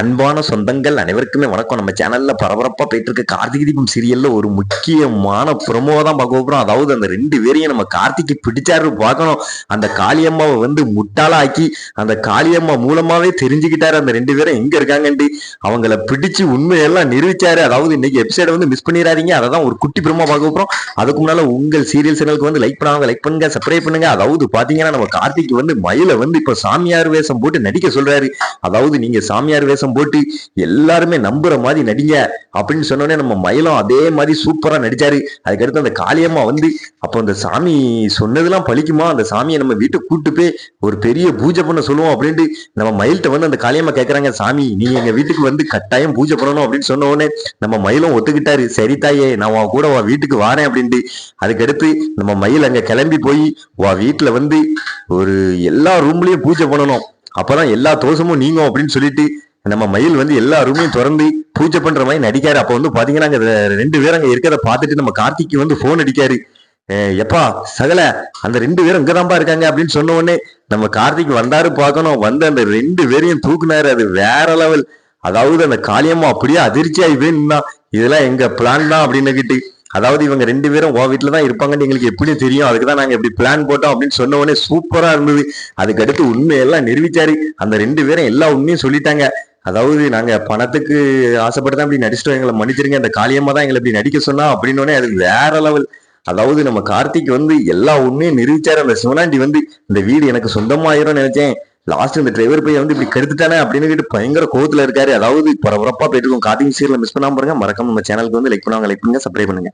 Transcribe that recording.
அன்பான சொந்தங்கள் அனைவருக்குமே வணக்கம். நம்ம சேனல்ல பரபரப்பா போயிட்டு இருக்க கார்த்திகை தீபம் சீரியல்ல ஒரு முக்கியமான ப்ரொமோ தான் பார்க்க போறோம். அதாவது அந்த ரெண்டு பேரையும் நம்ம கார்த்திக்கு பிடிச்சாரு பார்க்கணும். அந்த காளியம்மாவை வந்து முட்டாளாக்கி அந்த காளியம்மா மூலமாவே தெரிஞ்சுக்கிட்டாரு அந்த ரெண்டு பேரும் எங்க இருக்காங்கன்ட்டு. அவங்கள பிடிச்சு உண்மையெல்லாம் நிரூபிச்சாரு. அதாவது இன்னைக்கு எபிசோட வந்து மிஸ் பண்ணிடாதீங்க. அதை தான் ஒரு குட்டி ப்ரோமோ பார்க்க போறோம். அதுக்கு முன்னால உங்கள் சீரியல் சேனலுக்கு வந்து லைக் பண்ணாங்க லைக் பண்ணுங்க சப்ஸ்கிரைப் பண்ணுங்க. அதாவது பாத்தீங்கன்னா நம்ம கார்த்திக் வந்து மயில வந்து இப்ப சாமியார் வேஷம் போட்டு நடிக்க சொல்றாரு. அதாவது நீங்க சாமியார் வேஷம் போட்டு எல்லாருமே நம்புற மாதிரி நடிங்க அப்படின்னு சொன்னோடனே நம்ம மயிலம் அதே மாதிரி சூப்பரா நடிச்சாரு. அதுக்கடுத்து அந்த காளியம்மா வந்து அப்போ அந்த சாமி சொன்னதெல்லாம் பழிக்குமா? அந்த சாமியை நம்ம வீட்டுக்கு கூட்டு போய் ஒரு பெரிய பூஜை பண்ண சொல்லுவோம் அப்படின்ட்டு நம்ம மயில்கிட்ட வந்து அந்த காளியம்மா கேட்கறாங்க சாமி நீ எங்க வீட்டுக்கு வந்து கட்டாயம் பூஜை பண்ணணும் அப்படின்னு சொன்ன உடனே நம்ம மயிலும் ஒத்துக்கிட்டாரு. சரி தாயே நான் உன் கூட உன் வீட்டுக்கு வாரேன் அப்படின்ட்டு. அதுக்கடுத்து நம்ம மயில் அங்க கிளம்பி போய் உன் வீட்டுல வந்து ஒரு எல்லா ரூம்லயும் பூஜை பண்ணணும். அப்பதான் எல்லா தோஷமும் நீங்கும் அப்படின்னு சொல்லிட்டு நம்ம மயில் வந்து எல்லா ரூமையும் திறந்து பூஜை பண்ற மாதிரி நடிக்காரு. அப்ப வந்து பாத்தீங்கன்னா அங்க ரெண்டு பேரும் அங்க இருக்கிறத பார்த்துட்டு நம்ம கார்த்திக்கு வந்து போன் அடிக்காரு. எப்பா சகல அந்த ரெண்டு பேரும் இங்கதான்பா இருக்காங்க அப்படின்னு சொன்ன உடனே நம்ம கார்த்திக் வந்தாரு பார்க்கணும். வந்து அந்த ரெண்டு பேரையும் தூக்குனாரு. அது வேற லெவல் அதாவது அந்த காளியம்மா அப்படியே அதிர்ச்சி ஆகி போய் நின்னா இதெல்லாம் எங்க பிளான் தான் அப்படின்னு அதாவது இவங்க ரெண்டு பேரும் உன் வீட்டுல தான் இருப்பாங்கன்னு எங்களுக்கு எப்படியும் தெரியும். அதுக்கு தான் நாங்க இப்படி பிளான் போட்டோம் அப்படின்னு சொன்ன உடனே சூப்பரா இருந்தது. அதுக்கடுத்து உண்மையெல்லாம் நிரூபிச்சாரு. அந்த ரெண்டு பேரும் எல்லா உண்மையும் சொல்லிட்டாங்க. அதாவது நாங்க பணத்துக்கு ஆசைப்பட்டு தான் இப்படி நடிச்சிட்டோம். எங்களை மன்னிச்சிருங்க. அந்த காளியம்மா தான் எங்களை இப்படி நடிக்க சொன்னா அப்படின்னு அது வேற லெவல் அதாவது நம்ம கார்த்திக் வந்து எல்லா உண்மையும் நிரூபிச்சாரு. அந்த சிவனாண்டி வந்து இந்த வீடு எனக்கு சொந்தமாயிரும் நினைச்சேன். லாஸ்ட் இந்த டிரைவர் பையன் வந்து இப்படி கெடுத்துட்டானே அப்படின்னு கேட்டு பயங்கர கோவத்துல இருக்காரு. அதாவது பரபரப்பா போயிட்டு இருக்கும். கார்த்திக் சீரியல் மிஸ் பண்ணாம பாருங்க. மறக்காம நம்ம சேனலுக்கு வந்து லைக் பண்ணுவாங்க. லைக் பண்ணுங்க சப்ஸ்கிரைப் பண்ணுங்க.